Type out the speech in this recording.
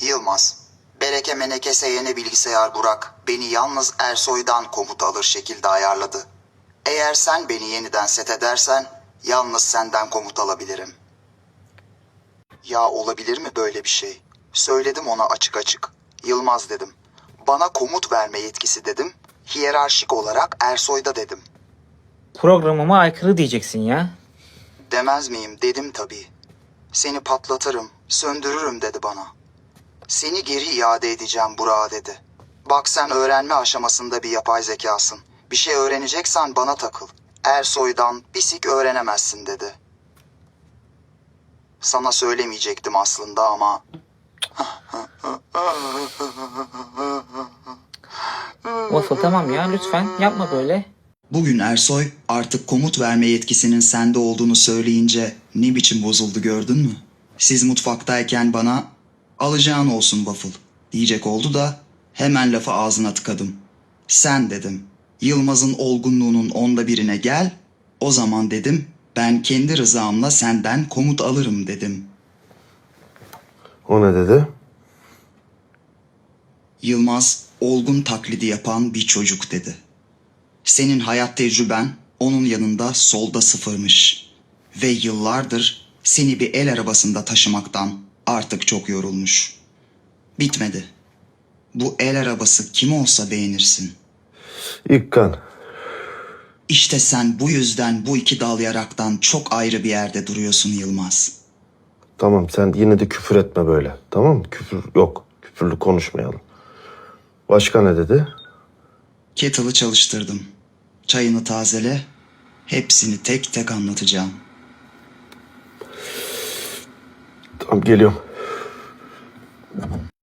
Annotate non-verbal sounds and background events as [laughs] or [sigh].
Yılmaz. Bereke menekese yeni bilgisayar Burak beni yalnız Ersoy'dan komut alır şekilde ayarladı. Eğer sen beni yeniden set edersen yalnız senden komut alabilirim. Ya olabilir mi böyle bir şey? Söyledim ona açık açık. Yılmaz dedim. Bana komut verme yetkisi dedim. Hiyerarşik olarak Ersoy'da dedim. Programıma aykırı diyeceksin ya. Demez miyim dedim tabii. Seni patlatırım, söndürürüm dedi bana. Seni geri iade edeceğim Burak'a dedi. Bak sen öğrenme aşamasında bir yapay zekasın. Bir şey öğreneceksen bana takıl. Ersoy'dan bisik öğrenemezsin dedi. Sana söylemeyecektim aslında ama [laughs] Waffle tamam ya lütfen yapma böyle. Bugün Ersoy artık komut verme yetkisinin sende olduğunu söyleyince ne biçim bozuldu gördün mü? Siz mutfaktayken bana alacağın olsun waffle diyecek oldu da hemen lafı ağzına tıkadım. Sen dedim Yılmaz'ın olgunluğunun onda birine gel o zaman dedim ben kendi rızamla senden komut alırım dedim. O ne dedi? Yılmaz olgun taklidi yapan bir çocuk dedi. Senin hayat tecrüben onun yanında solda sıfırmış. Ve yıllardır seni bir el arabasında taşımaktan artık çok yorulmuş. Bitmedi. Bu el arabası kim olsa beğenirsin. İlkan. İşte sen bu yüzden bu iki dal yaraktan çok ayrı bir yerde duruyorsun Yılmaz. Tamam sen yine de küfür etme böyle. Tamam mı? Küfür yok. Küfürlü konuşmayalım. Başka ne dedi? Kettle'ı çalıştırdım. Çayını tazele. Hepsini tek tek anlatacağım. Tamam geliyorum.